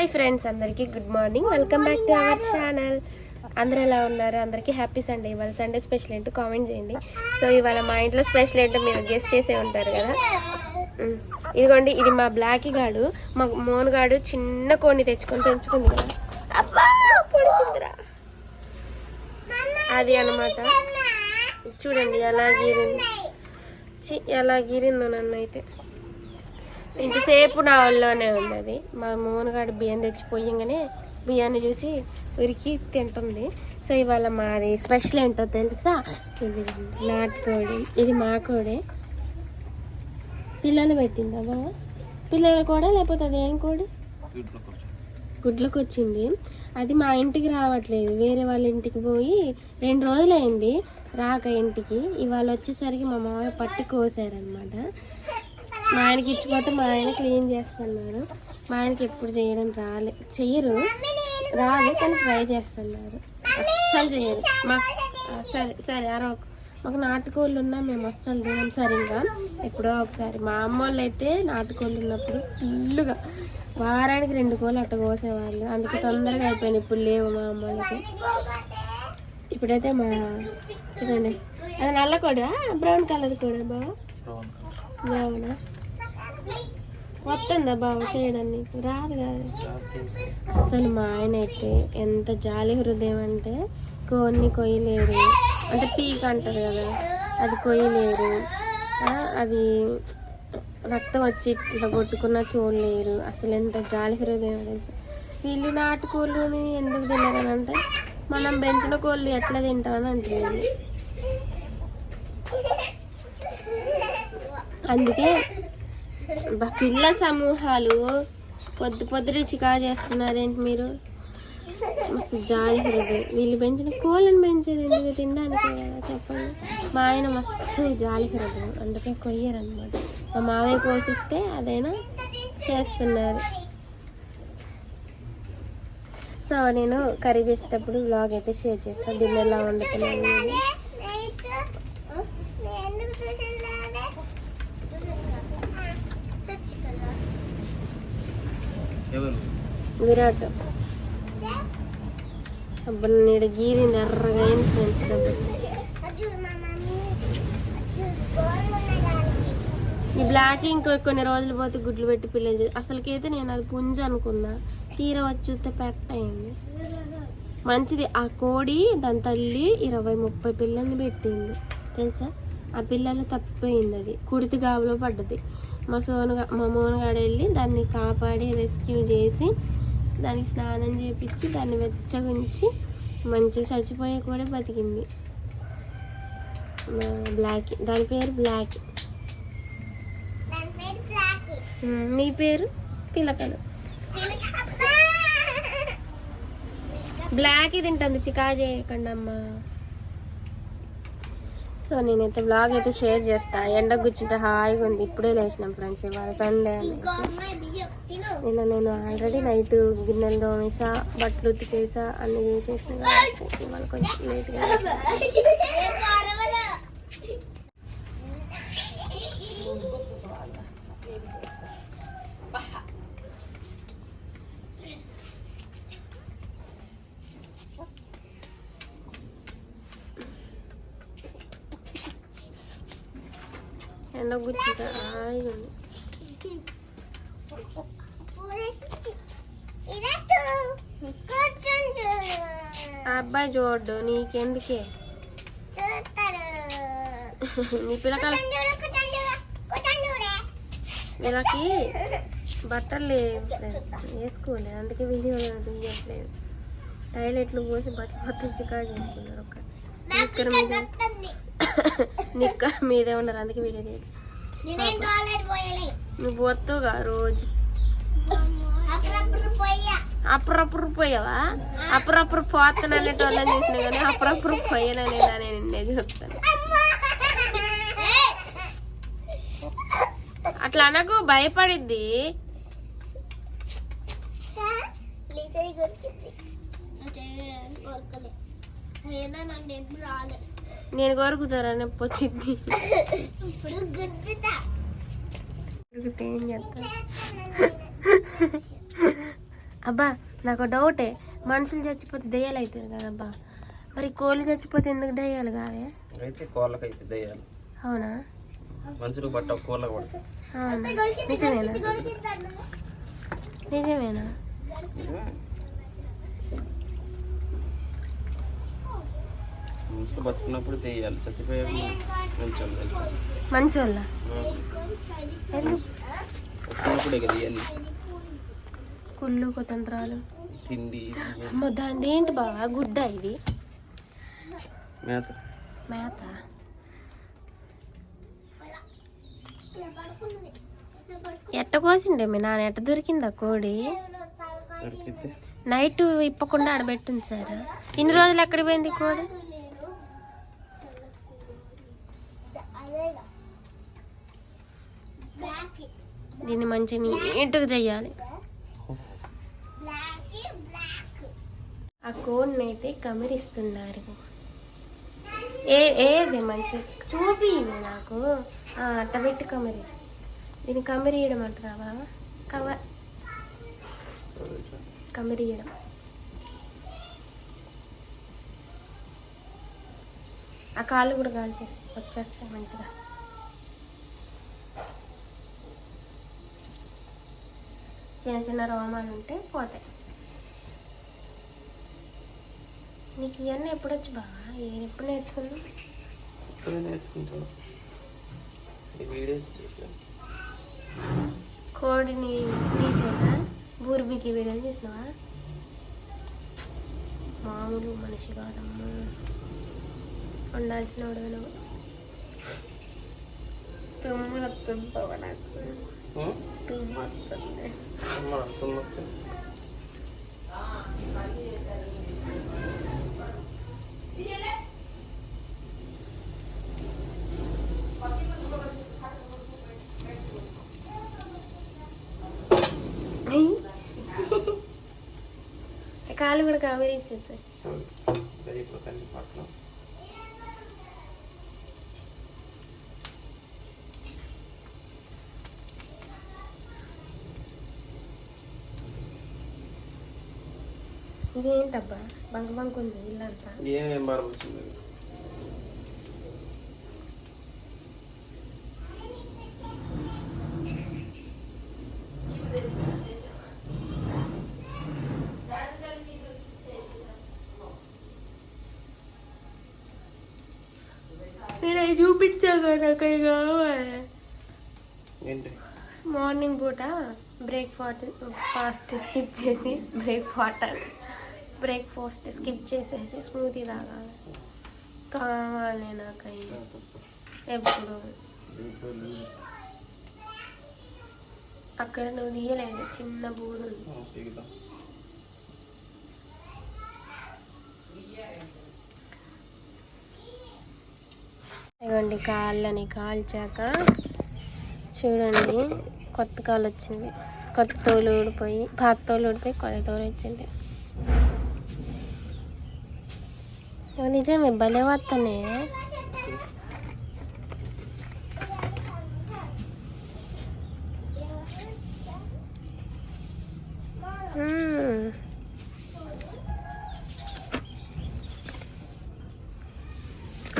Hi friends అందరికీ good morning. Welcome back to our channel. అందరూ ఎలా ఉన్నారు? అందరికీ హ్యాపీ సండే. ఇవాళ సండే స్పెషల్ ఏంటో కామెంట్ చేయండి. సో ఇవాళ మా ఇంట్లో స్పెషల్ ఏంటో మీరు గెస్ట్ చేసే ఉంటారు కదా? ఇదిగోండి ఇది మా బ్లాక్ గాడు. మా మోనుగాడు చిన్న కోడిని తెచ్చుకొని పెంచుకుంది కదా? అబ్బా అది అనమాట చూడండి ఎలా గీరింది. చి ఎలా గీరిందో నన్ను అయితే ఇంతసేపు నా ఒళ్ళోనే ఉంది అది మా మోనగాడు బియ్యం తెచ్చిపోయంగానే బియ్యాన్ని చూసి ఉరికి తింటుంది. సో ఇవాళ మాది స్పెషల్ ఏంటో తెలుసా? ఇది నాటుకోడి ఇది మా కోడే. పిల్లలు పెట్టిందా బాబా పిల్లలు కూడా లేకపోతే అదేం కోడి? గుడ్లకు వచ్చింది. అది మా ఇంటికి రావట్లేదు. వేరే వాళ్ళ ఇంటికి పోయి రెండు రోజులైంది రాక ఇంటికి. ఇవాళ వచ్చేసరికి మా మామయ్య పట్టి కోసారనమాట మా ఆయనకి ఇచ్చిపోతే మా ఆయన క్లీన్ చేస్తున్నారు. మా ఆయనకి ఎప్పుడు చేయడం రాలే. చెయ్యరు రాదు కానీ ట్రై చేస్తున్నారు. అస్సలు చేయరు. మా సరే సరే అరవకు మాకు నాటుకోళ్ళు ఉన్నా మేము అస్సలు తినం సరిగ్గా. ఎప్పుడో ఒకసారి. మా అమ్మ వాళ్ళు అయితే నాటుకోళ్ళు ఉన్నప్పుడు ఫుల్గా వారానికి రెండు కోళ్ళు అట్ట కోసేవాళ్ళు. అందుకే తొందరగా అయిపోయింది ఇప్పుడు లేవు మా అమ్మ వాళ్ళకి ఇప్పుడైతే మా చూడండి. అది నల్ల కూడా? బ్రౌన్ కలర్ కూడా బాగా బ్రౌనా? వస్తుందా బాబు చేయడం నీకు రాదు కాదు. అసలు మా ఆయన అయితే ఎంత జాలి హృదయం అంటే కొన్ని కొయ్యలేరు. అంటే పీక్ అంటారు కదా అది కొయ్యలేరు. అది రక్తం వచ్చి ఇట్లా కొట్టుకున్న చూడలేరు. అసలు ఎంత జాలి హృదయం తెలుసు? వీళ్ళు నాటుకోళ్ళని ఎందుకు తినరని అంటే మనం పెంచిన కోళ్ళు ఎట్లా తింటామని అంటారు అందుకే పిల్ల సమూహాలు పొద్దు పొద్దున చికా చేస్తున్నారేంటి మీరు? మస్తు జాలి హృదయం వీళ్ళు పెంచిన కోళ్ళని పెంచేది ఎందుకు తినడానికి కదా చెప్పండి. మా ఆయన మస్తు జాలి హృదయం అందుకే కొయ్యరనమాట మా మావయ్య కోసిస్తే అదైనా చేస్తున్నారు. సో నేను కర్రీ చేసేటప్పుడు బ్లాగ్ అయితే షేర్ చేస్తాను దీన్ని ఎలా వండుతున్నాను విరాట్. అబ్బా నీడ గీరింది ఎర్రగా అయింది ఫ్రెండ్స్ ఈ బ్లాక్ ఇంకో కొన్ని రోజులు పోతే గుడ్లు పెట్టి పిల్లలు చేసి అసలుకైతే నేను అది పుంజ అనుకున్నా. తీర వచ్చి చూస్తే పెట్ట అయింది. మంచిది. ఆ కోడి దాని తల్లి ఇరవై ముప్పై పిల్లల్ని పెట్టింది. తెలుసా? ఆ పిల్లలు తప్పిపోయింది అది. కుడితి గాబులో పడ్డది. మా సోనుగా మా మోనగాడు వెళ్ళి దాన్ని కాపాడి రెస్క్యూ చేసి దానికి స్నానం చేపించి దాన్ని వెచ్చగుంచి మంచిగా చచ్చిపోయే కూడా బతికింది. బ్లాక్. దాని పేరు బ్లాక్. నీ పేరు? పిలకలు. బ్లాక్ తింటుంది. చికా చేయకండి అమ్మా సో నేనైతే బ్లాగ్ అయితే షేర్ చేస్తా. ఎండ కూర్చుంటే హాయిగా ఉంది. ఇప్పుడే లేచినాం ఫ్రెండ్స్ ఇవాళ సండే నిన్న నేను ఆల్రెడీ నైట్ గిన్నెలు దోమేసా బట్టలు ఉతికేసా అన్ని చేసేసిన. ఇవాళ కొంచెం లేట్గా హాయిగా ఉంది. ఆ అబ్బాయి చూడు నీకెందుకే? నీ పిల్లకాయలు వీళ్ళకి బట్టలు లేవు వేసుకోలేదు. అందుకే వీడియో తీయట్లేదు. టైలెట్లు పోసి బట్టలు మొత్తం చికా చేసుకున్నారు ఒక నిక్కర్ మీద నిక్కర్ మీదే ఉన్నారు అందుకే వీడియో పోయలే నువ్వు వస్తువుగా రోజు. అప్పుడప్పుడు పోయా అప్పుడప్పుడు పోయావా? అప్పుడప్పుడు పోతాను అనేటోళ్ళని చూసినా కానీ అప్పుడప్పుడు పోయానని నేను నిన్నే చెప్తాను అట్లా అనకు భయపడిద్ది. అయినా నన్ను ఎప్పుడు రాలే. నేను కోరుకుతారా నొప్పి వచ్చింది? ఏం చేస్తా అబ్బా నాకు డౌటే. మనుషులు చచ్చిపోతే దెయ్యాలు అవుతుంది కదబ్బా. మరి కోళ్ళు చచ్చిపోతే ఎందుకు దెయ్యాలు కావే? అయితే కోళ్ళకి అయితే దయ్యాలు. అవునా? మనుషులకు పట్ట కోళ్ళకి పడతాయి. అవునా? నిజమేనా? నిజమేనా? మనుషులు బతుకున్నప్పుడు కొంచెం తెలుసు? మంచోళ్ళ? బతుకున్నప్పుడే కుళ్ళు కుతంత్రాలు. తిండి అమ్మ దాని ఏంటి బావా? గుడ్డ ఇది. మేత. మేత? ఎట్ట కోసిండే మీ నాన్న? ఎట్ట దొరికిందా కోడి? నైట్ ఇప్పకుండా ఆడబెట్టుంచారా? ఇన్ని రోజులు ఎక్కడ పోయింది కోడి? దీన్ని మంచి నీట్గా చెయ్యాలి ఆ కోడిని అయితే కమిరిస్తున్నారు. ఏ ఏది మంచి? చూపి నాకు. అట్ట పెట్టి కమిరి. దీన్ని కమిరియడం అంటారా కవర్ కమిరియడం ఆ కాళ్ళు కూడా కాల్చేసి వచ్చేస్తాయి మంచిగా. చిన్న చిన్న రోమాలు ఉంటే పోతాయి. నీకు ఇవన్నీ ఎప్పుడు వచ్చి బాగా ఎప్పుడు నేర్చుకున్నావు? ఇప్పుడే నేర్చుకుంటాను ఈ వీడియోస్ చూసాను. కోడిని తీసేదా బూర్బీకి వీడియో చూసినావా? మామూలు మనిషి కాదమ్మా. ఉండాల్సిన వాడు నువ్వు. వస్తుంటావా నాకు. తుమ్ము వస్తుంది అమ్మ అర్థం వస్తుంది కాలు కూడా కామెరీసేస్తాయి అయిపోతాను పట్ల ఇదేంటబ్బా? బంక బంక ఉంది ఇల్లంతా. ఏమేం బాగా వచ్చింది? నేను అవి చూపించాక నాకు అవి కావాలి ఏంటి? మార్నింగ్ పూట బ్రేక్ ఫాస్ట్ ఫాస్ట్ స్కిప్ చేసి break water breakfast skip చేసేసి స్మూతీ తాగాలి. కావాలి నాకు ఎప్పుడు? అక్కడ నువ్వు తీయలేదు చిన్న బూరు ఇదిగోండి కాళ్ళని కాల్చాక చూడండి కొత్త కాలు వచ్చింది. కొత్త తోలు ఊడిపోయి పాత తోలు ఊడిపోయి కొత్త తోలు వచ్చింది. నిజమే భలే వస్తానే.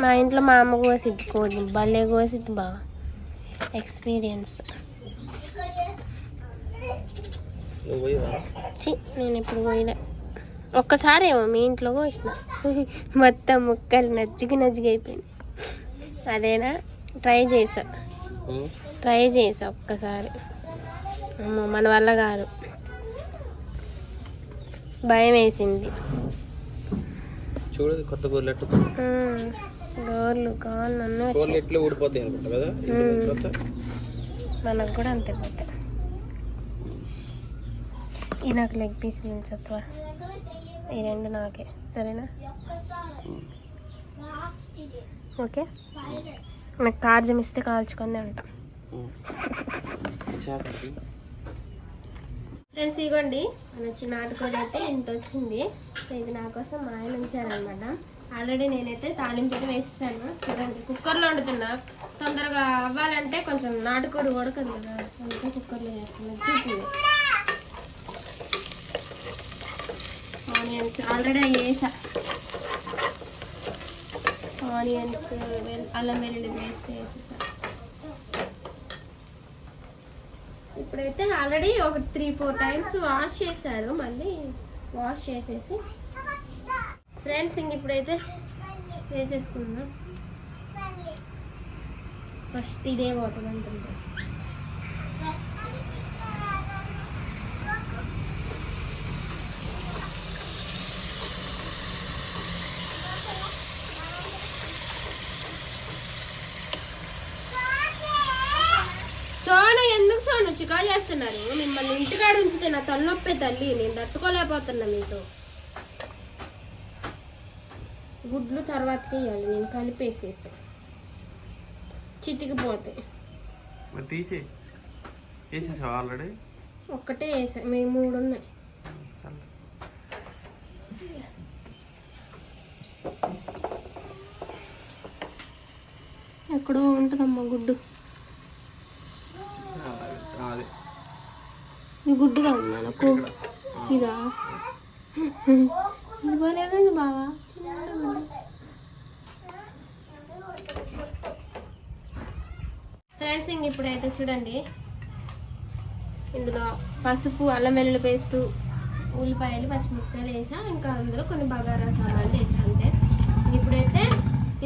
మా ఇంట్లో మా అమ్మ కోసిద్ది కోడి భలే కోసిద్ది బాగా. ఎక్స్పీరియన్స్ నేను ఇప్పుడు పోయినా ఒక్కసారి ఏమో మీ ఇంట్లో కోసిన. మొత్తం ముక్కలు నజ్జిగి నజ్జిగి అయిపోయింది అదేనా? ట్రై చేసా. ట్రై చేసా ఒక్కసారి. అమ్మో మన వల్ల కాదు. భయం వేసింది. చూడు కొత్త గోర్లు మ్మ్. గోర్లు అన్నీ వచ్చాయి. గోర్లు ఎట్లా ఊడిపోతాయి అనుకుంటా కదా? మనకు కూడా అంతే పోతే ఈ నాకు లెగ్ పీస్ ఉంచత్వా ఈ రెండు నాకే. సరేనా? ఓకే. నాకు తార్జం ఇస్తే కాల్చుకొని ఉంటాం ఫ్రెండ్స్ ఇగోండి మన వచ్చి నాటుకోడి అయితే ఇంత వచ్చింది. సో ఇది నా కోసం మా ఆయన ఉంచారనమాట ఆల్రెడీ నేనైతే తాలింపు వేసేసాను. చూడండి కుక్కర్లో వండుతున్నా. తొందరగా అవ్వాలంటే కొంచెం నాటుకోడి ఉడకదు కదా అందుకే కుక్కర్లో చేస్తున్నాను చూపింది ఆనియన్స్. ఆల్రెడీ వేసా. ఆనియన్స్ అల్లం వెల్లుల్లి పేస్ట్ వేసేసా. ఇప్పుడైతే ఆల్రెడీ ఒక త్రీ ఫోర్ టైమ్స్ వాష్ చేశారు. మళ్ళీ వాష్ చేసేసి ఫ్రెండ్స్ ఇంక ఇప్పుడైతే వేసేసుకుందాం. ఫస్ట్ ఇదే పోతుంది చికా చేస్తున్నారు మిమ్మల్ని ఇంటికాడ ఉంచితే నా తలనొప్పే తల్లి నేను తట్టుకోలేకపోతున్నా మీతో. గుడ్లు తర్వాతకి వేయాలి నేను కలిపేసేసి చితికిపోతే. మరి తీసి వేసేసావు ఆల్రెడీ? ఒక్కటే వేసా మేము మూడు ఉన్నాయి. ఎక్కడో ఉంటుందమ్మా గుడ్డు అదే ఈ గుడ్డుగా ఉందా నాకు? ఇదా? ఇది పోలేదండి బావా? ఫ్రెండ్స్ ఇంక ఇప్పుడైతే చూడండి. ఇందులో పసుపు అల్లం వెల్లుల్లి పేస్టు ఉల్లిపాయలు పచ్చిమిరపకాయలు వేసా. ఇంకా అందులో కొన్ని బగారా సామాన్లు వేసా అంతే. ఇప్పుడైతే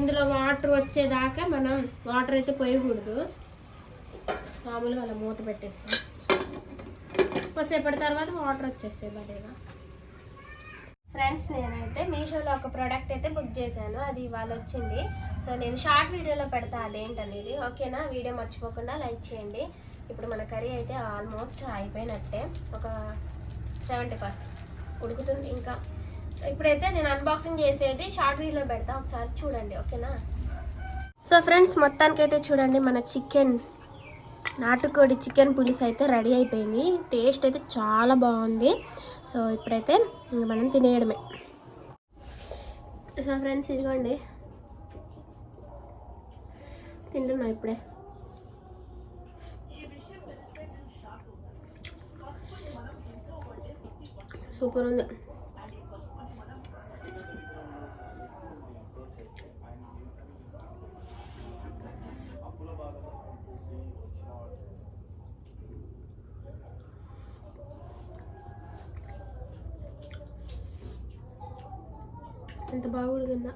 ఇందులో వాటర్ వచ్చేదాకా మనం వాటర్ అయితే పోయకూడదు. మామూలుగా అలా మూత పెట్టేస్తాం. కొద్దిసేపటి తర్వాత వాటర్ వచ్చేస్తాయి భలేగా ఫ్రెండ్స్ నేనైతే మీషోలో ఒక ప్రోడక్ట్ అయితే బుక్ చేశాను. అది ఇవాళ వచ్చింది. సో నేను షార్ట్ వీడియోలో పెడతా అదేంటనేది. ఓకేనా వీడియో మర్చిపోకుండా లైక్ చేయండి. ఇప్పుడు మన కర్రీ అయితే ఆల్మోస్ట్ అయిపోయినట్టే. ఒక సెవెంటీ పర్సెంట్ ఉడుకుతుంది ఇంకా. సో ఇప్పుడైతే నేను అన్బాక్సింగ్ చేసేది షార్ట్ వీడియోలో పెడతా. ఒకసారి చూడండి. ఓకేనా సో ఫ్రెండ్స్ మొత్తానికైతే చూడండి. మన చికెన్ నాటుకోడి చికెన్ పులుసు అయితే రెడీ అయిపోయింది. టేస్ట్ అయితే చాలా బాగుంది. సో ఇప్పుడైతే మనం తినేయడమే. సో ఫ్రెండ్స్ ఇదిగోండి. తింటున్నా ఇప్పుడే. సూపర్ ఉంది. ఎంత బాగా ఉడికిందా